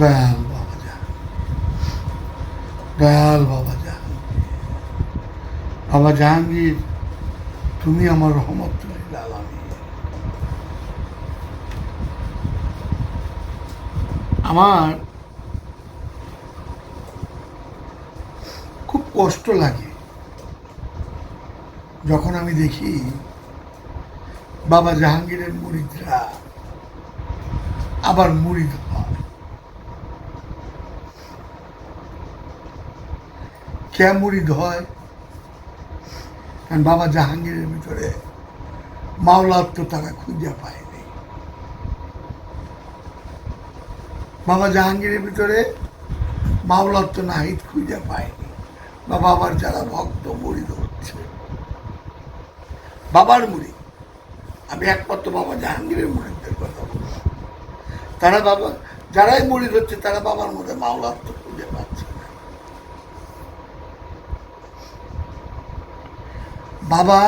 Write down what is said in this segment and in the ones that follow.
দয়াল বাবা যা। দয়াল বাবা জাহাঙ্গীর বাবা জাহাঙ্গীর, তুমি আমার রহমত আমার খুব কষ্ট লাগে যখন আমি দেখি বাবা জাহাঙ্গীরের মুরিদরা আবার মুরিদ কে মুরিদ হয়। কারণ বাবা জাহাঙ্গীরের ভিতরে মাওলার তো তারা খুঁজে পায়নি। বাবা জাহাঙ্গীরের ভিতরে মাওলার তো নাহিদ খুঁজে পায়নি। বা বাবার যারা ভক্ত, মুড়িদ হচ্ছে। বাবার মুড়ি। আমি একমাত্র বাবা জাহাঙ্গীরের মুড়িদের কথা বলছি। তারা বাবা, যারাই মুড়িদ হচ্ছে, তারা বাবার মধ্যে মাওলার তো খুঁজে পাচ্ছে না বাবা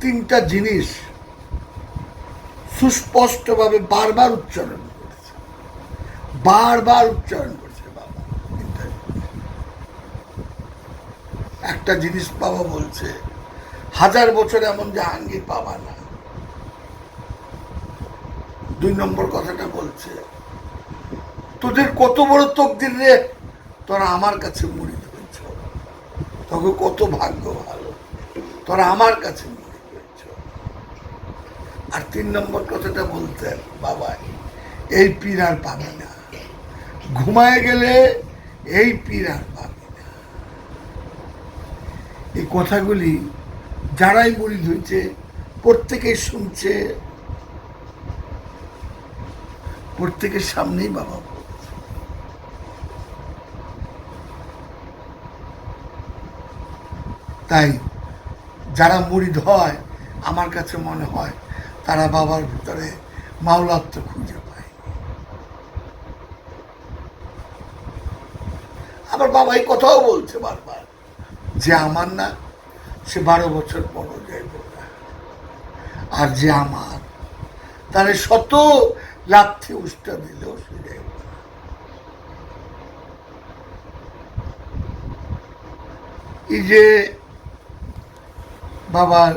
তিনটা জিনিস সুস্পষ্টভাবে বারবার উচ্চারণ করেছে। বারবার উচ্চারণ করেছে বাবা একটা জিনিস বাবা বলছে, হাজার বছর এমন জাহাঙ্গীর পাবা না। দুই নম্বর কথাটা বলছে, তোদের কত বড় তকদির রে, তোরা আমার কাছে মুড়িদ হয়েছ তখন কত ভাগ্য ভালো। তোরা আমার কাছে আর তিন নম্বর কথাটা বলতেন বাবা, এই পীর আর পাবি না। ঘুমায় গেলে এই পীর আর পাবি না। এই কথাগুলি যারাই মুড়িদ হয়েছে প্রত্যেকেই শুনছে। প্রত্যেকের সামনেই বাবা। তাই যারা মুড়িদ হয়, আমার কাছে মনে হয় তারা বাবার ভিতরে মাওলাত্ম খুঁজে পায়। আবার বাবা এই কথাও বলছে বারবার যে আমার না, সে বারো বছর পরও যাইব আর যে আমার, তাহলে শত লাথি উষ্টা দিলেও সে যাইব এই যে বাবার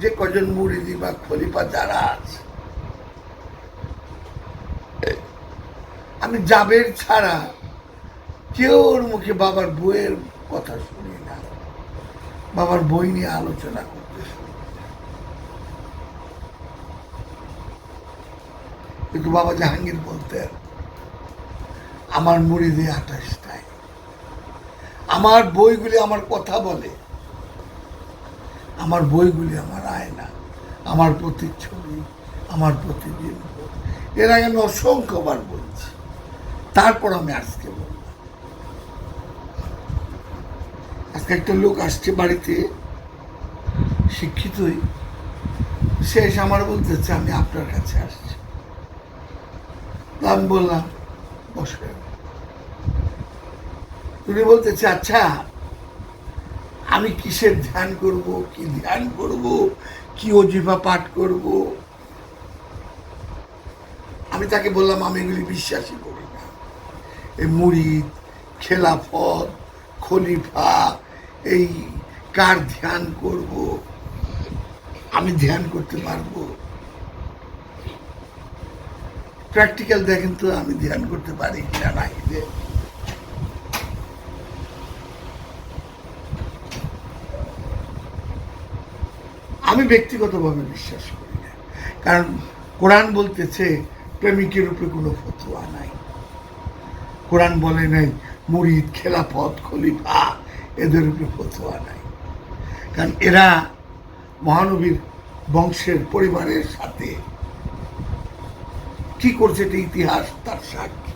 যে কজন মুড়িদি বা খলিফা যারা আছে, আমি জাবের ছাড়া কেউ ওর মুখে বাবার বইয়ের কথা শুনি না, বাবার বই নিয়ে আলোচনা করতে কিন্তু বাবা জাহাঙ্গীর বলতেন, আমার মুড়িদি আঠাশটায় আমার বইগুলি আমার কথা বলে আমার বইগুলি আমার আয়না, আমার প্রতিচ্ছবি, আমার প্রতিবিম্ব। এর আগে আমি অসংখ্যবার বলছি, তারপর আমি আজকে বললাম আজকে একটা লোক আসছে বাড়িতে, শিক্ষিতই। সে এসে আমার বলতেছে, আমি আপনার কাছে আসছি। আমি বললাম বসে উনি বলতেছে আচ্ছা আমি কিসের ধ্যান করব, কি ধ্যান করব, কি অজিফা পাঠ করব? আমি তাকে বললাম, আমি এগুলি বিশ্বাসই করি না। এই মুড়িদ, খেলাফত, খলিফা, এই কার ধ্যান করব? আমি ধ্যান করতে পারব। প্র্যাকটিক্যাল দেখেন তো, আমি ধ্যান করতে পারি কিনা নাই আমি ব্যক্তিগতভাবে বিশ্বাস করি না। কারণ কোরআন বলতেছে, প্রেমিকের উপরে কোনো ফতুয়া নাই। কোরআন বলে নাই, মুরিদ, খেলাফত, খলিফা, এদের উপরে ফতুয়া নাই। কারণ এরা মহানবীর বংশের পরিবারের সাথে কি করছে এটা ইতিহাস, তার সাক্ষী।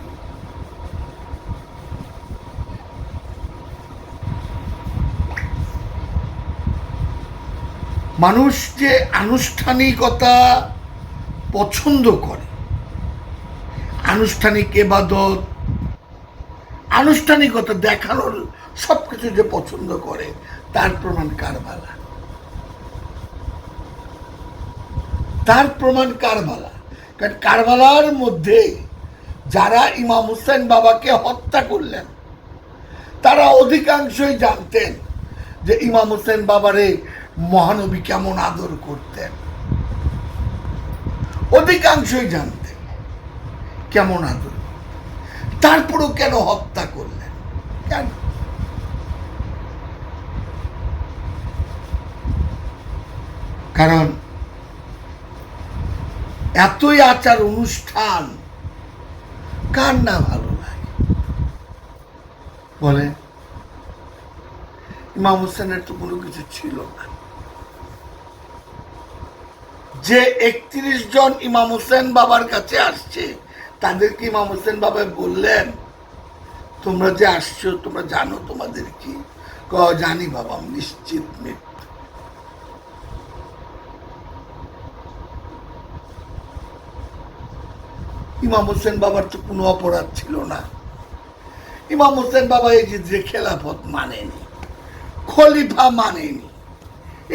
মানুষ যে আনুষ্ঠানিকতা পছন্দ করে, আনুষ্ঠানিক এবাদত, আনুষ্ঠানিকতা দেখানোর সব কিছু যে পছন্দ করে, তার প্রমাণ কারবালা। তার প্রমাণ কারবালা। কারণ কারবালার মধ্যে যারা ইমাম হুসেন বাবাকে হত্যা করলেন, তারা অধিকাংশই জানতেন যে ইমাম হোসেন বাবারে মহানবী কেমন আদর করতেন? অধিকাংশই জানতেন কেমন আদর। তারপরেও কেন হত্যা করলেন? কেন? কারণ এতই আচার অনুষ্ঠান কার না ভালো লাগে? বলে ইমাম হোসেনের তো কোনো কিছু ছিল না। যে একত্রিশ জন ইমাম হোসেন বাবার কাছে আসছে তাদেরকে ইমাম হোসেন বাবা বললেন, তোমরা যে আসছো, তোমরা জানো তোমাদের কি? ক জানি বাবা নিশ্চিত মৃত্যু ইমাম হোসেন বাবার তো কোনো অপরাধ ছিল না। ইমাম হোসেন বাবা এই যে খেলাফত মানেনি, খলিফা মানেনি,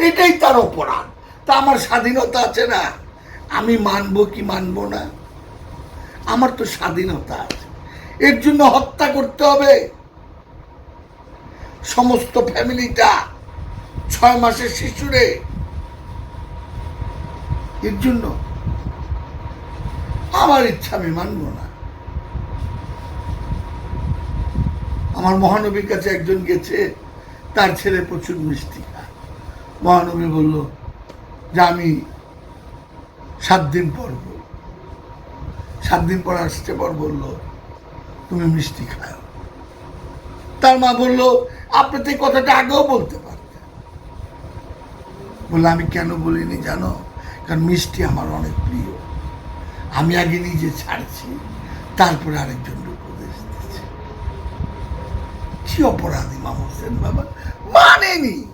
এটাই তার অপরাধ। তা আমার স্বাধীনতা আছে না। আমি মানবো কি মানবো না? আমার তো স্বাধীনতা আছে। এর জন্য হত্যা করতে হবে। সমস্ত ফ্যামিলিটা ছয় মাসের শিশুরে। এর জন্য আমার ইচ্ছা আমি মানব না। আমার মহানবীর কাছে একজন গেছে, তার ছেলে প্রচুর মিষ্টি খায়। মহানবী বলল যে আমি সাত দিন পর সাত দিন পর আসতে পর বলল, তুমি মিষ্টি খাও। তার মা বলল, আপনি তো কথাটা আগেও বলতে পারতেন। বলল, আমি কেন বলিনি জানো? কারণ মিষ্টি আমার অনেক প্রিয়। আমি আগে নিজে ছাড়ছি, তারপরে আরেকজন উপদেশ দিচ্ছি। কি অপরাধী ইমাম হোসেন বাবা। মানেনি।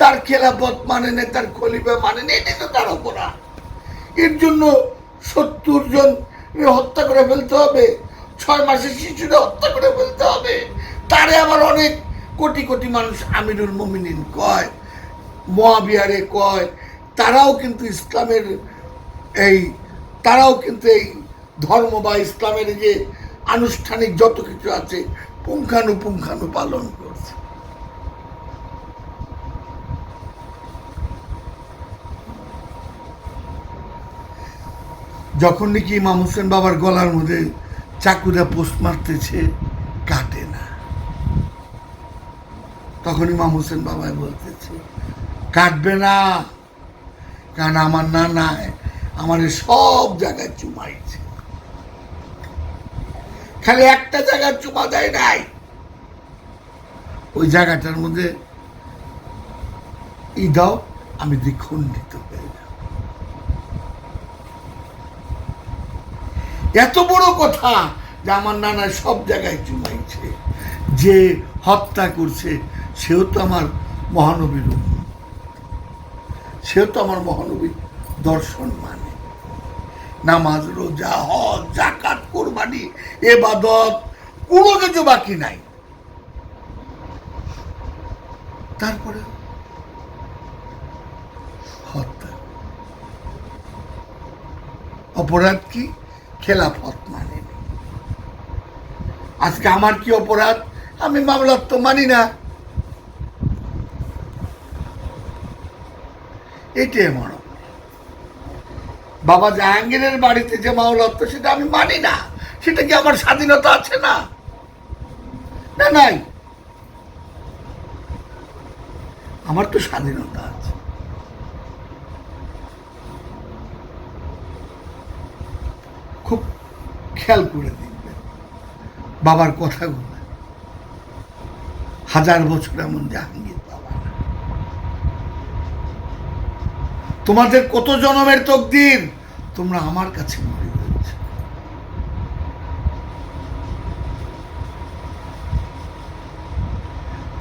তার খেলাপথ মানে না, তার খলিফা মানে না এটাই তো তার অপরাধ। এর জন্য সত্তর জন হত্যা করে ফেলতে হবে। ছয় মাসের শিশুরা হত্যা করে ফেলতে হবে। তারে আবার অনেক কোটি কোটি মানুষ আমিরুল মুমিনিন কয় মহাবিহারে কয়, তারাও কিন্তু ইসলামের এই, তারাও কিন্তু এই ধর্ম বা ইসলামের যে আনুষ্ঠানিক যত কিছু আছে পুঙ্খানুপুঙ্খানু পালন করছে। যখন নাকি ইমাম হোসেন বাবার গলার মধ্যে চাকুরা পোস্ট মারতেছে, কাটে না। তখন ইমাম হোসেন বাবাই বলতেছে, কাটবে না, কারণ আমার নানায় আমার সব জায়গায় চুমাইছে। খালি একটা জায়গায় চুমা দেয় নাই। ওই জায়গাটার মধ্যে ই দাও, আমি দ্বিখণ্ডিত হয়ে যাব। এত বড় কথা যে আমার নানা সব জায়গায় চুমাইছে, যে হত্যা করছে, সেও তো আমার মহানবীর। সেও তো আমার মহানবীর দর্শন মানে। নামাজ, রোজা, হজ জাকাত কোরবানি, এবাদত, কোনো কিছু বাকি নাই। তারপরে হত্যা। অপরাধ কি? খেলাফত মানে। আজকে আমার কি অপরাধ? আমি মামলার তো মানি না। এটাই আমার বাবা জাহাঙ্গীরের বাড়িতে যে হতো, সেটা আমি মানি না। সেটা কি আমার স্বাধীনতা আছে না? না, নাই। আমার তো স্বাধীনতা আছে। খুব খেয়াল করে দেখবেন। বাবার কথাগুলো। হাজার বছর এমন জাহাঙ্গীর বাবা। তোমাদের কত জনমের তকদির? তোমরা আমার কাছে মরে রয়েছে।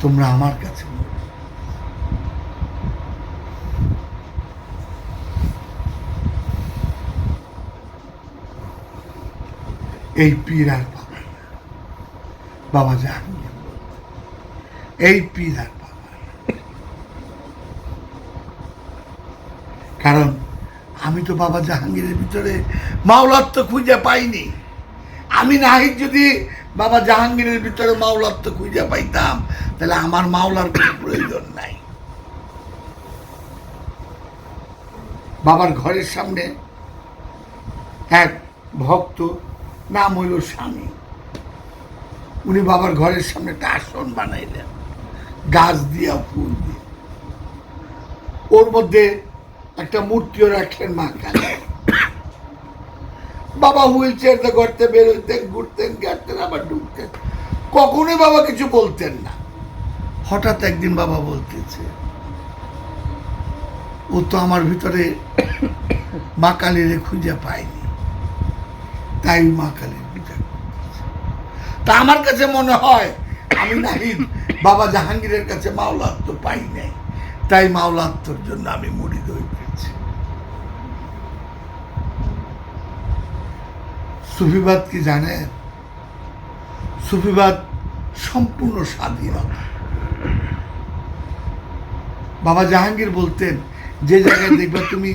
তোমরা আমার কাছে মরে এই পীর আর। বাবা বলতেন, এই পীর আর। কারণ আমি তো বাবা জাহাঙ্গীরের ভিতরে মাওলার তো খুঁজে পাইনি আমি নাহিদ যদি বাবা জাহাঙ্গীরের ভিতরে মাওলার তো খুঁজে পাইতাম তাহলে আমার মাওলার কোনো প্রয়োজন নাই বাবার ঘরের সামনে এক ভক্ত নাম হইল স্বামী। উনি বাবার ঘরের সামনে একটা আসন বানাইলেন। গাছ দিয়া, ফুল দিয়ে। ওর মধ্যে একটা মূর্তিও রাখলেন মা কালী। বাবা হুইল চেয়ারতে করতে বেরোতেন ঘুরতেন গেতেন আবার ঢুকতেন। কখনোই বাবা কিছু বলতেন না। হঠাৎ একদিন বাবা বলতেছে, ও তো আমার ভিতরে মা কালীরে খুঁজে পায়নি। তাই মা কালীর পূজা তা আমার কাছে মনে হয়, আমি নাহিদ, বাবা জাহাঙ্গীরের কাছে মাওলাত্ম পাই নাই। তাই মাওলাত্মর জন্য আমি দই পেয়েছি। সুফিবাদ কি জানেন? সুফিবাদ সম্পূর্ণ স্বাধীনতা। বাবা জাহাঙ্গীর বলতেন, যে জায়গায় দেখবে তুমি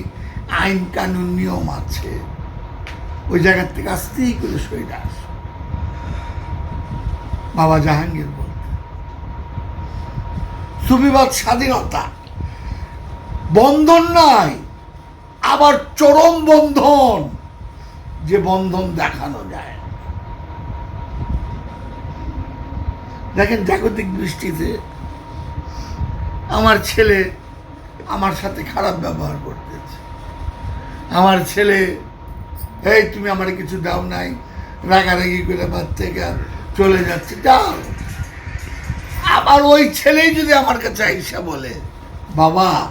আইন কানুন নিয়ম আছে ওই জায়গার থেকে আস্তেই করে সইটা আস। বাবা জাহাঙ্গীর বলতেন, সুফিবাদ স্বাধীনতা বন্ধন নাই, আবার চরম বন্ধন যে বন্ধন দেখানো যায় দেখেন জাগতিক দৃষ্টিতে আমার ছেলে আমার সাথে খারাপ ব্যবহার করতেছে। আমার ছেলে এই তুমি আমার কিছু দাও নাই। রাগারাগি করে বাদ থেকে চলে যাচ্ছে। যাও। আবার ওই ছেলেই যদি আমার কাছে আইসা বলে, বাবা,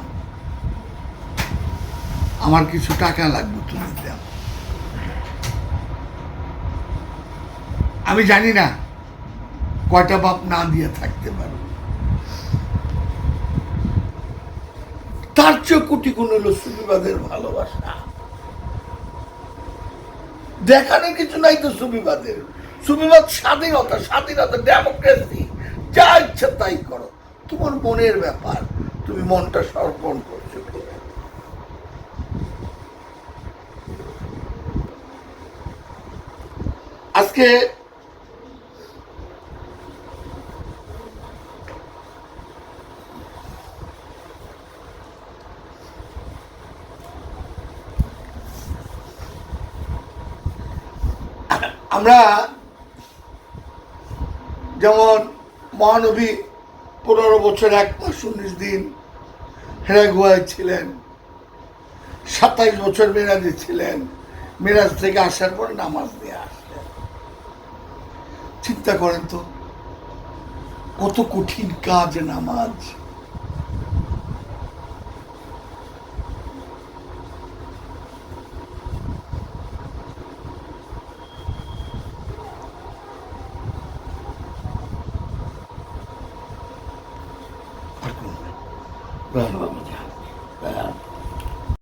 আমার কিছু টাকা লাগবে তুমি দাও। আমি জানি না কয়টা বাপ না দিয়ে থাকতে পারো। তার চেয়ে কোটি গুণ হলো সুবিবাদের ভালোবাসা। দেখানোর কিছু নাই তো সুবিবাদের সুবিবাদ স্বাধীনতা স্বাধীনতা ডেমোক্রেসি যা ইচ্ছা তাই করো তোমার মনের ব্যাপার, তুমি মনটা সমর্পণ করছ। আজকে আমরা যেমন মহানবী পনেরো বছর এক মাস উনিশ দিন হেরা গুহায় ছিলেন, সাতাইশ বছর মেরাজে ছিলেন, মেরাজ থেকে আসার পর নামাজ নিয়ে আসলেন। চিন্তা করেন তো, কত কঠিন কাজ নামাজ।